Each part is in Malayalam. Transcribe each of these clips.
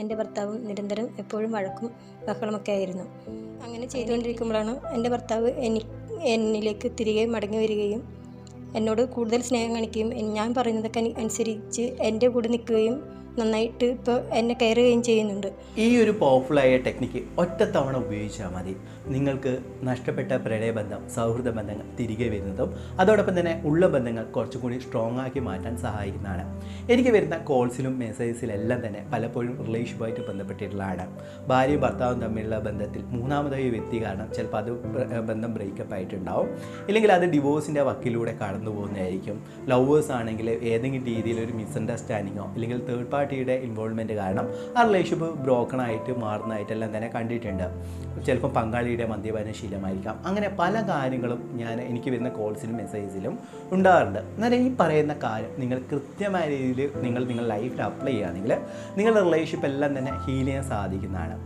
എന്റെ ഭർത്താവും നിരന്തരം എപ്പോഴും വഴക്കും ബഹളമൊക്കെ ആയിരുന്നു. അങ്ങനെ ചെയ്തുകൊണ്ടിരിക്കുമ്പോഴാണ് എന്റെ ഭർത്താവ് എനി എന്നിലേക്ക് തിരികെ മടങ്ങി വരികയും എന്നോട് കൂടുതൽ സ്നേഹം കാണിക്കുകയും ഞാൻ പറയുന്നതൊക്കെ അനു- അനുസരിച്ച് എന്റെ കൂടെ നിൽക്കുകയും നന്നായിട്ട് ഇപ്പോൾ എന്നെ കയറുകയും ചെയ്യുന്നുണ്ട്. ഈ ഒരു പവർഫുള്ളായ ടെക്നിക്ക് ഒറ്റത്തവണ ഉപയോഗിച്ചാൽ മതി. നിങ്ങൾക്ക് നഷ്ടപ്പെട്ട പ്രണയബന്ധം സൗഹൃദ ബന്ധങ്ങൾ തിരികെ വരുന്നതും അതോടൊപ്പം തന്നെ ഉള്ള ബന്ധങ്ങൾ കുറച്ചും കൂടി സ്ട്രോങ് ആക്കി മാറ്റാൻ സഹായിക്കുന്നതാണ്. എനിക്ക് വരുന്ന കോൾസിലും മെസ്സേജസിലെല്ലാം തന്നെ പലപ്പോഴും റിലേഷനുമായിട്ട് ബന്ധപ്പെട്ടിട്ടുള്ളതാണ്. ഭാര്യയും ഭർത്താവും തമ്മിലുള്ള ബന്ധത്തിൽ മൂന്നാമതായ വ്യക്തി കാരണം ചിലപ്പോൾ അത് ബന്ധം ബ്രേക്കപ്പ് ആയിട്ടുണ്ടാവും. ഇല്ലെങ്കിൽ അത് ഡിവോഴ്സിന്റെ വക്കിലൂടെ കടന്നു പോകുന്നതായിരിക്കും ലവേഴ്സ് ആണെങ്കിൽ ഏതെങ്കിലും രീതിയിൽ ഒരു മിസ്അണ്ടർസ്റ്റാൻഡിങ്ങോ അല്ലെങ്കിൽ തേർഡ് പാർട്ടിയുടെ ഇൻവോൾവ്മെന്റ് കാരണം ആ റിലേഷൻഷിപ്പ് ബ്രോക്കൺ ആയിട്ട് മാറുന്നതായിട്ടെല്ലാം തന്നെ കണ്ടിട്ടുണ്ട്. ചിലപ്പോൾ പങ്കാളിയുടെ മദ്യപാന ശീലമായിരിക്കാം. അങ്ങനെ പല കാര്യങ്ങളും ഞാൻ എനിക്ക് വരുന്ന കോൾസിലും മെസ്സേജിലും ഉണ്ടാകാറുണ്ട്. എന്നാൽ ഈ പറയുന്ന കാര്യം നിങ്ങൾ കൃത്യമായ രീതിയിൽ നിങ്ങൾ നിങ്ങളുടെ ലൈഫിൽ അപ്ലൈ ചെയ്യുകയാണെങ്കിൽ നിങ്ങളുടെ റിലേഷൻഷിപ്പ് എല്ലാം തന്നെ ഹീൽ ചെയ്യാൻ സാധിക്കുന്നതാണ്.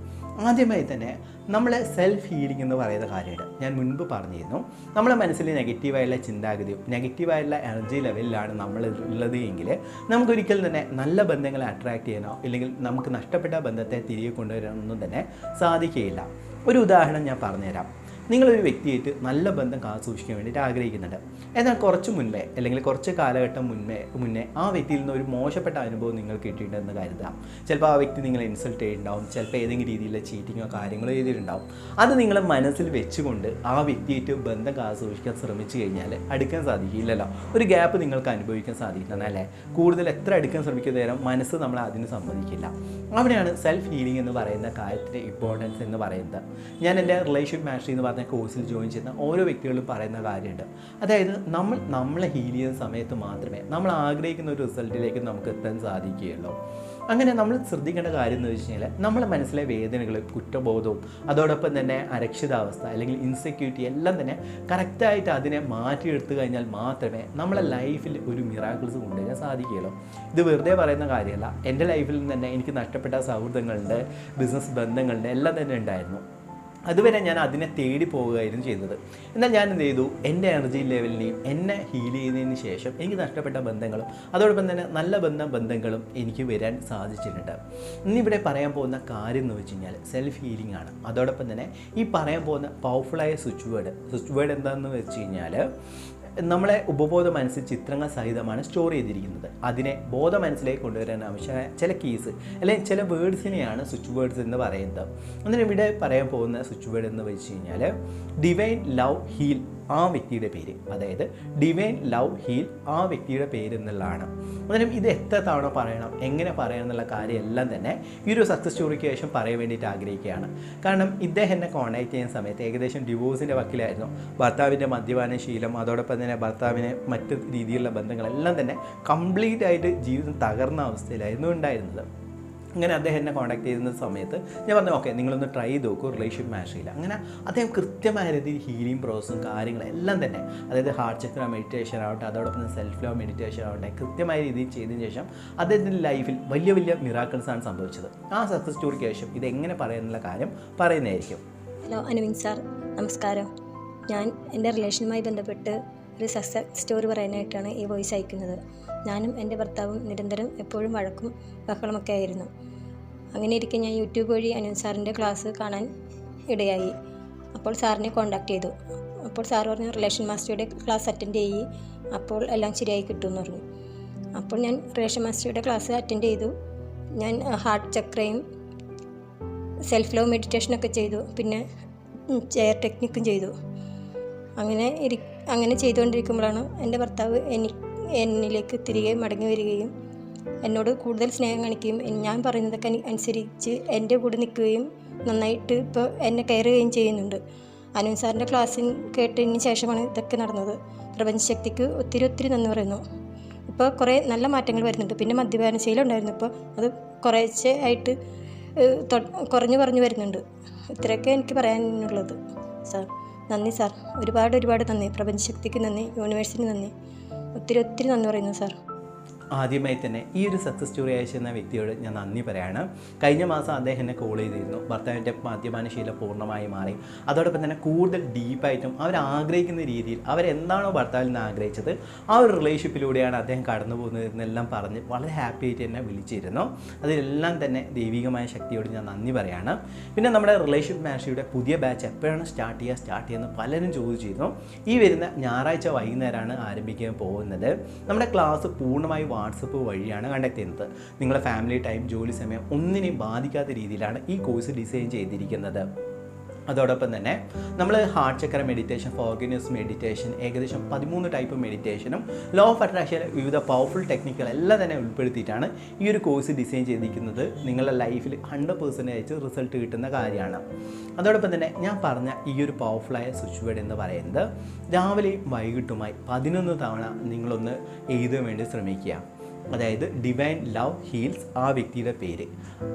ആദ്യമായി തന്നെ നമ്മൾ സെൽഫ് ഹീലിംഗ് എന്ന് പറയുന്ന കാര്യമുണ്ട് ഞാൻ മുൻപ് പറഞ്ഞിരുന്നു. നമ്മുടെ മനസ്സിൽ നെഗറ്റീവായുള്ള ചിന്താഗതിയും നെഗറ്റീവായുള്ള എനർജി ലെവലിലാണ് നമ്മൾ ഉള്ളത് എങ്കിൽ നമുക്കൊരിക്കലും തന്നെ നല്ല ബന്ധങ്ങളെ അട്രാക്റ്റ് ചെയ്യാനോ ഇല്ലെങ്കിൽ നമുക്ക് നഷ്ടപ്പെട്ട ബന്ധത്തെ തിരികെ കൊണ്ടുവരാനൊന്നും തന്നെ സാധിക്കുകയില്ല. ഒരു ഉദാഹരണം ഞാൻ പറഞ്ഞുതരാം. നിങ്ങളൊരു വ്യക്തിയായിട്ട് നല്ല ബന്ധം കാത്തു വേണ്ടിയിട്ട് ആഗ്രഹിക്കുന്നുണ്ട്. എന്നാൽ കുറച്ച് മുൻപേ അല്ലെങ്കിൽ കുറച്ച് കാലഘട്ടം മുൻപേ മുന്നേ ആ വ്യക്തിയിൽ നിന്ന് ഒരു മോശപ്പെട്ട അനുഭവം നിങ്ങൾക്ക് കിട്ടിയിട്ടുണ്ടെന്ന് കരുതാം ചിലപ്പോൾ ആ വ്യക്തി നിങ്ങളെ ഇൻസൾട്ട് ചെയ്തിട്ടുണ്ടാവും. ചിലപ്പോൾ ഏതെങ്കിലും രീതിയിലുള്ള ചീറ്റിങ്ങോ കാര്യങ്ങളോ ചെയ്തിട്ടുണ്ടാവും. അത് നിങ്ങളെ മനസ്സിൽ വെച്ചുകൊണ്ട് ആ വ്യക്തിയായിട്ട് ബന്ധം കാത്തു ശ്രമിച്ചു കഴിഞ്ഞാൽ അടുക്കാൻ സാധിക്കില്ലല്ലോ. ഒരു ഗ്യാപ്പ് നിങ്ങൾക്ക് അനുഭവിക്കാൻ സാധിക്കുന്നതല്ലേ കൂടുതൽ എത്ര അടുക്കാൻ ശ്രമിക്കുന്ന നേരം മനസ്സ് നമ്മളെ അതിന് സമ്മതിക്കില്ല. അവിടെയാണ് സെൽഫ് ഹീലിംഗ് എന്ന് പറയുന്ന കാര്യത്തിന്റെ ഇമ്പോർട്ടൻസ് എന്ന് പറയുന്നത്. ഞാൻ എന്റെ റിലേഷൻ മാസ്റ്ററി എന്ന് പറഞ്ഞ കോഴ്സിൽ ജോയിൻ ചെയ്യുന്ന ഓരോ വ്യക്തികളും പറയുന്ന കാര്യമുണ്ട്. അതായത് നമ്മൾ നമ്മളെ ഹീൽ ചെയ്യുന്ന സമയത്ത് മാത്രമേ നമ്മൾ ആഗ്രഹിക്കുന്ന ഒരു റിസൾട്ടിലേക്ക് നമുക്ക് എത്താൻ സാധിക്കുകയുള്ളൂ. അങ്ങനെ നമ്മൾ ശ്രദ്ധിക്കേണ്ട കാര്യം എന്ന് വെച്ച് കഴിഞ്ഞാൽ നമ്മളെ മനസ്സിലെ വേദനകൾ കുറ്റബോധവും അതോടൊപ്പം തന്നെ അരക്ഷിതാവസ്ഥ അല്ലെങ്കിൽ ഇൻസെക്യൂരിറ്റി എല്ലാം തന്നെ കറക്റ്റായിട്ട് അതിനെ മാറ്റിയെടുത്തു കഴിഞ്ഞാൽ മാത്രമേ നമ്മളെ ലൈഫിൽ ഒരു മിറാക്കിൾസ് കൊണ്ടുവരാൻ സാധിക്കുകയുള്ളൂ. ഇത് വെറുതെ പറയുന്ന കാര്യമല്ല. എന്റെ ലൈഫിൽ തന്നെ എനിക്ക് നഷ്ടപ്പെട്ട സൗഹൃദങ്ങളുണ്ട് ബിസിനസ് ബന്ധങ്ങളുണ്ട് എല്ലാം തന്നെ ഉണ്ടായിരുന്നു. അതുവരെ ഞാൻ അതിനെ തേടി പോവുകയായിരുന്നു ചെയ്യുന്നത്. എന്നാൽ ഞാൻ എന്ത് ചെയ്തു? എന്റെ എനർജി ലെവലിനെയും എന്നെ ഹീൽ ചെയ്തതിന് ശേഷം എനിക്ക് നഷ്ടപ്പെട്ട ബന്ധങ്ങളും അതോടൊപ്പം തന്നെ നല്ല ബന്ധ ബന്ധങ്ങളും എനിക്ക് വരാൻ സാധിച്ചിട്ടുണ്ട്. ഇന്നിവിടെ പറയാൻ പോകുന്ന കാര്യം എന്ന് വെച്ച് കഴിഞ്ഞാൽ സെൽഫ് ഹീലിംഗ് ആണ്. അതോടൊപ്പം തന്നെ ഈ പറയാൻ പോകുന്ന പവർഫുള്ളായ സ്വിച്ച് വേർഡ് സ്വിച്ച് വേർഡ് എന്താണെന്ന് വെച്ച് കഴിഞ്ഞാൽ നമ്മളെ ഉപബോധ മനസ്സിൽ ചിത്രങ്ങൾ സഹിതമാണ് സ്റ്റോർ ചെയ്തിരിക്കുന്നത്. അതിനെ ബോധ മനസ്സിലേക്ക് കൊണ്ടുവരാൻ ആവശ്യമായ ചില കീസ് അല്ലെങ്കിൽ ചില വേർഡ്സിനെയാണ് സ്വിച്ച് വേർഡ്സ് എന്ന് പറയുന്നത്. അങ്ങനെ ഇവിടെ പറയാൻ പോകുന്ന സ്വിച്ച് വേർഡ് എന്ന് വെച്ച് കഴിഞ്ഞാൽ ഡിവൈൻ ലവ് ഹീൽ ആ വ്യക്തിയുടെ പേര് അതായത് ഡിവൈൻ ലവ് ഹീൽ ആ വ്യക്തിയുടെ പേര് എന്നുള്ളതാണ്. അന്നേരം ഇത് എത്ര തവണ പറയണം എങ്ങനെ പറയണം എന്നുള്ള കാര്യമെല്ലാം തന്നെ ഈ ഒരു സക്സസ് സ്റ്റോറിക്ക് ശേഷം പറയാൻ വേണ്ടിയിട്ട് ആഗ്രഹിക്കുകയാണ്. കാരണം ഇദ്ദേഹം എന്നെ കോൺടാക്ട് ചെയ്യുന്ന സമയത്ത് ഏകദേശം ഡിവോഴ്സിന്റെ വക്കിലായിരുന്നു. ഭർത്താവിന്റെ മദ്യപാന ശീലം അതോടൊപ്പം തന്നെ ഭർത്താവിനെ മറ്റ് രീതിയിലുള്ള ബന്ധങ്ങളെല്ലാം തന്നെ കംപ്ലീറ്റ് ആയിട്ട് ജീവിതം തകർന്ന അവസ്ഥയിലായിരുന്നു ഉണ്ടായിരുന്നത്. അങ്ങനെ അദ്ദേഹം എന്നെ കോൺടാക്ട് ചെയ്യുന്ന സമയത്ത് ഞാൻ പറഞ്ഞു ഓക്കെ നിങ്ങളൊന്ന് ട്രൈ ചെയ്ത് നോക്കൂ റിലേഷൻ ചെയ്യില്ല. അങ്ങനെ അദ്ദേഹം കൃത്യമായ രീതിയിൽ ഹീലിംഗ് പ്രോസസ്സും കാര്യങ്ങളും എല്ലാം തന്നെ അതായത് ഹാർട്ട് ചക്ര മെഡിറ്റേഷൻ ആവട്ടെ അതോടൊപ്പം സെൽഫ് ലവ് മെഡിറ്റേഷൻ ആവട്ടെ കൃത്യമായ രീതിയിൽ ചെയ്തതിന് ശേഷം അദ്ദേഹത്തിന്റെ ലൈഫിൽ വലിയ വലിയ മിറാക്കിൾസ് ആണ് സംഭവിച്ചത്. ആ സക്സസ് സ്റ്റോറിക്ക് ശേഷം ഇത് എങ്ങനെ പറയുന്നുള്ള കാര്യം പറയുന്നതായിരിക്കും. ഹലോ അനുവിൻ സാർ നമസ്കാരം. ഞാൻ എന്റെ റിലേഷനുമായി ബന്ധപ്പെട്ട് ഒരു സക്സസ് സ്റ്റോറി പറയാനായിട്ടാണ് ഈ വോയിസ് അയക്കുന്നത്. ഞാനും എന്റെ ഭർത്താവും നിരന്തരം എപ്പോഴും വഴക്കും ബഹളമൊക്കെ ആയിരുന്നു. അങ്ങനെ ഇരിക്കെ ഞാൻ യൂട്യൂബ് വഴി അനുവിൻ സാറിന്റെ ക്ലാസ് കാണാൻ ഇടയായി. അപ്പോൾ സാറിനെ കോൺടാക്ട് ചെയ്തു. അപ്പോൾ സാർ പറഞ്ഞു റിലേഷൻ മാസ്റ്ററുടെ ക്ലാസ് അറ്റൻഡ് ചെയ്യി. അപ്പോൾ എല്ലാം ശരിയായി കിട്ടുമെന്ന് പറഞ്ഞു. അപ്പോൾ ഞാൻ റിലേഷൻ മാസ്റ്ററുടെ ക്ലാസ് അറ്റൻഡ് ചെയ്തു. ഞാൻ ഹാർട്ട് ചക്രയും സെൽഫ് ലവ് മെഡിറ്റേഷനൊക്കെ ചെയ്തു. പിന്നെ ചെയർ ടെക്നിക്കും ചെയ്തു. അങ്ങനെ ഇരി അങ്ങനെ ചെയ്തുകൊണ്ടിരിക്കുമ്പോഴാണ് എന്റെ ഭർത്താവ് എനി എന്നിലേക്ക് തിരികെ മടങ്ങി വരികയും എന്നോട് കൂടുതൽ സ്നേഹം കാണിക്കുകയും ഞാൻ പറയുന്നതൊക്കെ അനുസരിച്ച് എന്റെ കൂടെ നിൽക്കുകയും നന്നായിട്ട് ഇപ്പോൾ എന്നെ കെയർ ചെയ്യുന്നുണ്ട്. അനുൻ സാറിന്റെ ക്ലാസ്സിൽ കേട്ടതിന് ശേഷമാണ് ഇതൊക്കെ നടന്നത്. പ്രപഞ്ചശക്തിക്ക് ഒത്തിരി ഒത്തിരി നന്ദി പറയുന്നു. ഇപ്പോൾ കുറേ നല്ല മാറ്റങ്ങൾ വരുന്നുണ്ട്. പിന്നെ മദ്യപാന ശീലം ഉണ്ടായിരുന്നു. ഇപ്പോൾ അത് കുറേശ്ശെ ആയിട്ട് കുറഞ്ഞു കുറഞ്ഞു വരുന്നുണ്ട്. ഇത്രയൊക്കെ എനിക്ക് പറയാനുള്ളത് സാർ. നന്ദി സാർ. ഒരുപാട് ഒരുപാട് നന്ദി. പ്രപഞ്ചശക്തിക്ക് നന്ദി. യൂണിവേഴ്സിന് നന്ദി. ഒത്തിരി ഒത്തിരി നന്ദി പറയുന്നു സാർ. ആദ്യമായി തന്നെ ഈ ഒരു സക്സസ് സ്റ്റോറി അയച്ചിരുന്ന വ്യക്തിയോട് ഞാൻ നന്ദി പറയാണ്. കഴിഞ്ഞ മാസം അദ്ദേഹം എന്നെ കോൾ ചെയ്തിരുന്നു. ഭർത്താവിന്റെ മദ്യപാന ശീലം പൂർണമായി മാറി. അതോടൊപ്പം തന്നെ കൂടുതൽ ഡീപ്പായിട്ടും അവർ ആഗ്രഹിക്കുന്ന രീതിയിൽ അവരെന്താണോ ഭർത്താവിൽ നിന്ന് ആഗ്രഹിച്ചത് ആ ഒരു റിലേഷൻഷിപ്പിലൂടെയാണ് അദ്ദേഹം കടന്നു പോകുന്നത് എന്നെല്ലാം പറഞ്ഞ് വളരെ ഹാപ്പി ആയിട്ട് എന്നെ വിളിച്ചിരുന്നു. അതിലെല്ലാം തന്നെ ദൈവികമായ ശക്തിയോട് ഞാൻ നന്ദി പറയാണ്. പിന്നെ നമ്മുടെ റിലേഷൻഷിപ്പ് മാഷിയുടെ പുതിയ ബാച്ച് എപ്പോഴാണ് സ്റ്റാർട്ട് ചെയ്യുക സ്റ്റാർട്ട് ചെയ്യുന്നത് പലരും ചോദിച്ചിരുന്നു. ഈ വരുന്ന ഞായറാഴ്ച വൈകുന്നേരമാണ് ആരംഭിക്കാൻ പോകുന്നത്. നമ്മുടെ ക്ലാസ് പൂർണമായി വാട്സപ്പ് വഴിയാണ് കണ്ടക്ട് ചെയ്യുന്നത് നിങ്ങളുടെ ഫാമിലി ടൈം ജോലി സമയം ഒന്നിനെയും ബാധിക്കാത്ത രീതിയിലാണ് ഈ കോഴ്സ് ഡിസൈൻ ചെയ്തിരിക്കുന്നത്. അതോടൊപ്പം തന്നെ നമ്മൾ heart chakra meditation forgiveness meditation ഏകദേശം പതിമൂന്ന് ടൈപ്പ് മെഡിറ്റേഷനും ലോ ഓഫ് അട്രാക്ഷൻ വിവിധ പവർഫുൾ ടെക്നിക്കുകൾ എല്ലാം തന്നെ ഉൾപ്പെടുത്തിയിട്ടാണ് ഈ ഒരു കോഴ്സ് ഡിസൈൻ ചെയ്തിരിക്കുന്നത്. നിങ്ങളുടെ ലൈഫിൽ ഹൺഡ്രഡ് പെർസെന്റേജ് റിസൾട്ട് കിട്ടുന്ന കാര്യമാണ്. അതോടൊപ്പം തന്നെ ഞാൻ പറഞ്ഞ ഈ ഒരു പവർഫുള്ളായ സ്വിച്ച് വേർഡ് എന്ന് പറയുന്നത് രാവിലെയും വൈകിട്ടുമായി പതിനൊന്ന് തവണ നിങ്ങളൊന്ന് എഴുതാൻ വേണ്ടി ശ്രമിക്കുക. അതായത് ഡിവൈൻ ലവ് ഹീൽസ് ആ വ്യക്തിയുടെ പേര്.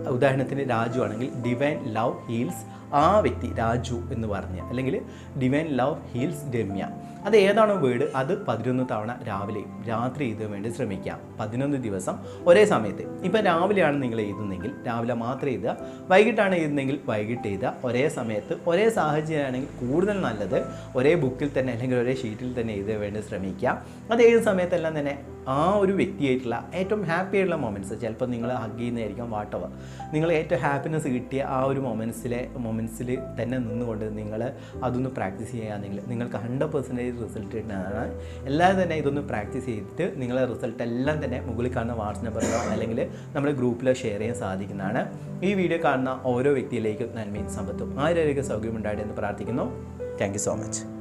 ഉദാഹരണത്തിന് രാജു ആണെങ്കിൽ ഡിവൈൻ ലവ് ഹീൽസ് ആ വ്യക്തി രാജു എന്ന് പറഞ്ഞ്. അല്ലെങ്കിൽ ഡിവൈൻ ലവ് ഹീൽസ് രമ്യ. അത് ഏതാണോ വേർഡ്? അത് പതിനൊന്ന് തവണ രാവിലെയും രാത്രി എഴുതാൻ വേണ്ടി ശ്രമിക്കാം പതിനൊന്ന് ദിവസം ഒരേ സമയത്ത്. ഇപ്പം രാവിലെയാണ് നിങ്ങൾ എഴുതുന്നതെങ്കിൽ രാവിലെ മാത്രം എഴുതുക. വൈകിട്ടാണ് എഴുതുന്നതെങ്കിൽ വൈകിട്ട് എഴുതുക. ഒരേ സമയത്ത് ഒരേ സാഹചര്യമാണെങ്കിൽ കൂടുതൽ നല്ലത് ഒരേ ബുക്കിൽ തന്നെ അല്ലെങ്കിൽ ഒരേ ഷീറ്റിൽ തന്നെ എഴുതാൻ വേണ്ടി ശ്രമിക്കുക. അത് ഏത് സമയത്തെല്ലാം തന്നെ ആ ഒരു വ്യക്തിയായിട്ടുള്ള ഏറ്റവും ഹാപ്പി ആയിട്ടുള്ള മൊമെന്റ്സ് ചിലപ്പോൾ നിങ്ങൾ ഹഗ് ചെയ്യുന്നതായിരിക്കും വാട്ടവർ നിങ്ങൾ ഏറ്റവും ഹാപ്പിനെസ് കിട്ടിയ ആ ഒരു മൊമെന്റ്സിലെ മൊമെന്റ്സിൽ തന്നെ നിന്നുകൊണ്ട് നിങ്ങൾ അതൊന്ന് പ്രാക്ടീസ് ചെയ്യുകയാണെങ്കിൽ നിങ്ങൾക്ക് ഹൺഡ്രഡ് പെർസെന്റേജ് റിസൾട്ട് കിട്ടുന്നതാണ്. എല്ലാവരും തന്നെ ഇതൊന്ന് പ്രാക്ടീസ് ചെയ്തിട്ട് നിങ്ങളെ റിസൾട്ട് എല്ലാം തന്നെ മുകളിൽ കാണുന്ന വാട്സ് നമ്പറിലോ അല്ലെങ്കിൽ നമ്മുടെ ഗ്രൂപ്പിലോ ഷെയർ ചെയ്യാൻ സാധിക്കുന്നതാണ്. ഈ വീഡിയോ കാണുന്ന ഓരോ വ്യക്തിയിലേക്കും നന്മയും സമ്പത്തും. ആരോഗ്യ സൗകര്യം ഉണ്ടായിട്ട് എന്ന് പ്രാർത്ഥിക്കുന്നു. Thank so much